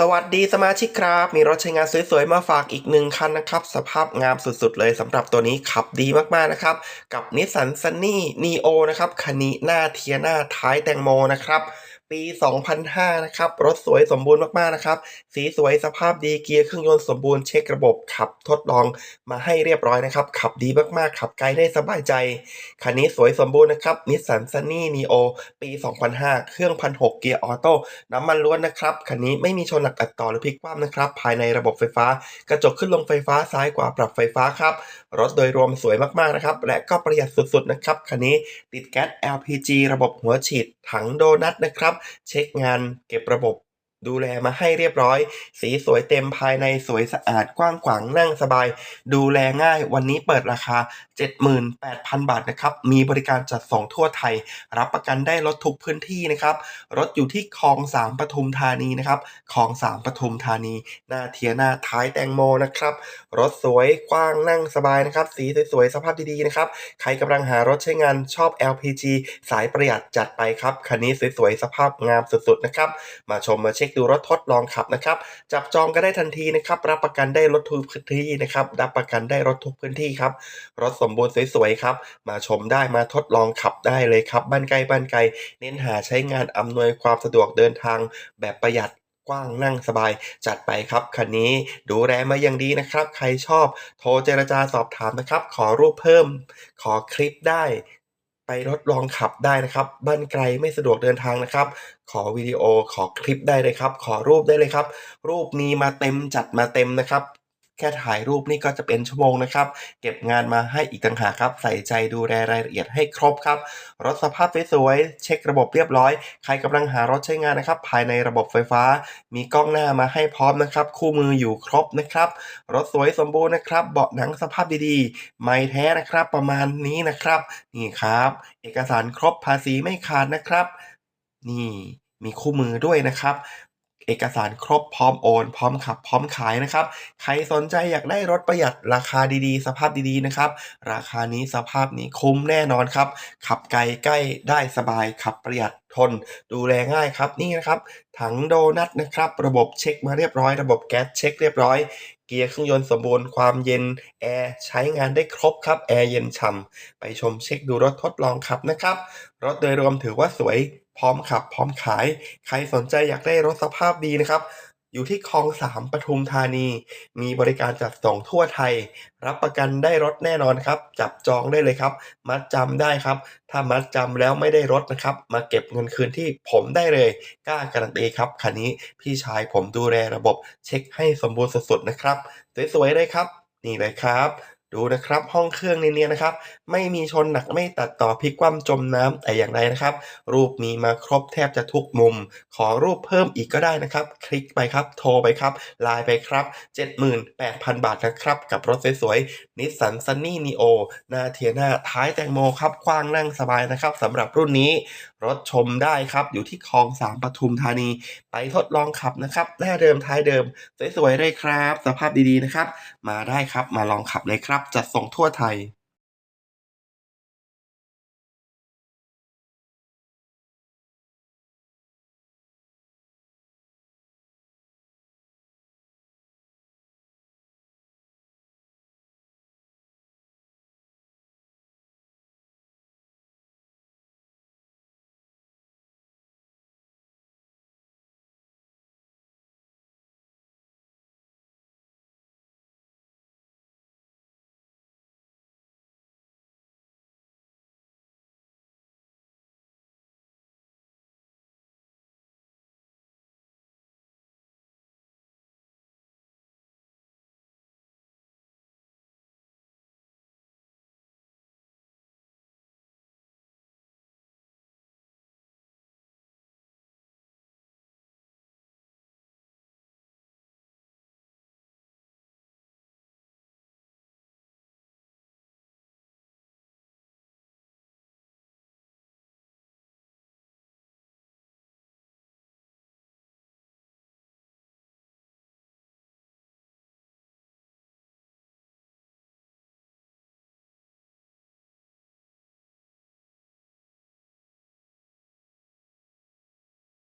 สวัสดีสมาชิกครับ มีรถใช้งานสวยๆ มาฝากอีกหนึ่งคันนะครับ สภาพงามสุดๆเลยสำหรับตัวนี้ขับดีมากๆนะครับ กับ Nissan Sunny Neo นะครับคันนี้หน้าเทียหน้าท้ายแตงโมนะครับ ปี 2005 นะครับ รถสวยสมบูรณ์มากๆ นะครับ สีสวยสภาพดีเกียร์เครื่องยนต์สมบูรณ์เช็คระบบขับทดลองมาให้เรียบร้อยนะครับ ขับดีมากๆ ขับไกลได้สบายใจ คันนี้สวยสมบูรณ์นะครับ Nissan Sunny Neo ปี 2005 เครื่อง1,600เกียร์ออโต้น้ำมันล้วนนะครับ คันนี้ไม่มีชนหนักอัดต่อหรือพลิกคว่ำนะครับ ภายในระบบไฟฟ้า กระจกขึ้นลงไฟฟ้าซ้ายขวาปรับไฟฟ้าครับ รถโดยรวมสวยมากๆ นะครับ และก็ประหยัดสุดๆ นะครับ คันนี้ติดแก๊ส LPG ระบบหัวฉีดถังโดนัทนะครับเช็คงานเก็บระบบ ดูแลมาให้เรียบร้อย สีสวยเต็มภายในสวยสะอาดกว้างขวางนั่งสบาย ดูแลง่าย วันนี้เปิดราคา 78,000 บาทนะครับ มีบริการจัดส่งทั่วไทย รับประกันได้รถทุกพื้นที่นะครับ รถอยู่ที่คลองสามปทุมธานีนะครับคลองสามปทุมธานี หน้าเทียหน้าท้ายแตงโมนะครับ รถสวยกว้างนั่งสบายนะครับ สีสวยๆสภาพดีๆนะครับ ใครกำลังหารถใช้งานชอบ LPG สายประหยัดจัดไปครับ คันนี้สวยๆสภาพงามสุดๆนะครับ มาชมมาเช็คดูรถทดลองขับนะครับ จับจองก็ได้ทันทีนะครับ รับประกันได้รถทุกพื้นที่นะครับ รับประกันได้รถทุกพื้นที่ครับ รถสมบูรณ์สวยๆครับ มาชมได้มาทดลองขับได้เลยครับ บ้านไกลบ้านไกล เน้นหาใช้งานอำนวยความสะดวกเดินทางแบบประหยัดกว้างนั่งสบายจัดไปครับ คันนี้ดูแลมาอย่างดีนะครับ ใครชอบโทรเจรจาสอบถามนะครับ ขอรูปเพิ่ม ขอคลิปได้ ไปทดลองขับได้นะครับบ้านไกลไม่สะดวกเดินทางนะครับ ขอวิดีโอขอคลิปได้เลยครับ ขอรูปได้เลยครับ รูปมีมาเต็มจัดมาเต็มนะครับ แค่ถ่ายรูปนี่ก็จะเป็นชั่วโมงนะครับ เก็บงานมาให้อีกต่างหากครับ ใส่ใจดูแลรายละเอียดให้ครบครับ รถสภาพสวยๆ เช็คระบบเรียบร้อย ใครกำลังหารถใช้งานนะครับ ภายในระบบไฟฟ้า มีกล้องหน้ามาให้พร้อมนะครับ คู่มืออยู่ครบนะครับ รถสวยสมบูรณ์นะครับ เบาะหนังสภาพดีๆ ไม่แท้นะครับ ประมาณนี้นะครับ นี่ครับ เอกสารครบภาษีไม่ขาดนะครับ นี่มีคู่มือด้วยนะครับ เอกสารครบพร้อมโอน พร้อมขับ พร้อมขายนะครับ ใครสนใจอยากได้รถประหยัดราคาดีๆ สภาพดีๆนะครับ ราคานี้สภาพนี้คุ้มแน่นอนครับ ขับไกลใกล้ได้สบายขับประหยัดทน ดูแลง่ายครับนี่นะครับ ถังโดนัทนะครับ ระบบเช็คมาเรียบร้อย ระบบแก๊สเช็คเรียบร้อย เกียร์เครื่องยนต์สมบูรณ์ความเย็นแอร์ใช้งานได้ครบครับแอร์เย็นฉ่ำไปชมเช็คดูรถทดลองขับนะครับ รถโดยรวมถือว่าสวย พร้อมขับ พร้อมขาย ใครสนใจอยากได้รถสภาพดีนะครับ อยู่ที่คลองสามปทุมธานี มีบริการจัดส่งทั่วไทย รับประกันได้รถแน่นอนครับ จับจองได้เลยครับ มัดจำได้ครับ ถ้ามัดจำแล้วไม่ได้รถนะครับ มาเก็บเงินคืนที่ผมได้เลย กล้าการันตีครับ คันนี้พี่ชายผมดูแลระบบเช็คให้สมบูรณ์สุดๆนะครับ สวยๆเลยครับ นี่เลยครับ ดูนะครับห้องเครื่องเนียนะครับ ไม่มีชนหนักไม่ตัดต่อพลิกคว่ำจมน้ำแต่อย่างใดนะครับ รูปมีมาครบแทบจะทุกมุม ขอรูปเพิ่มอีกก็ได้นะครับ คลิกไปครับโทรไปครับไลน์ไปครับ 78,000 บาทนะครับ กับรถสวยๆ Nissan Sunny Neo หน้าเทียนาท้ายแตงโมครับกว้างนั่งสบายนะครับสำหรับรุ่นนี้รถชมได้ครับอยู่ที่คลองสามปทุมธานี ไปทดลองขับนะครับหน้าเดิมท้ายเดิม สวยๆเลยครับ สภาพดีๆนะครับ มาได้ครับมาลองขับเลยครับจัดส่งทั่วไทย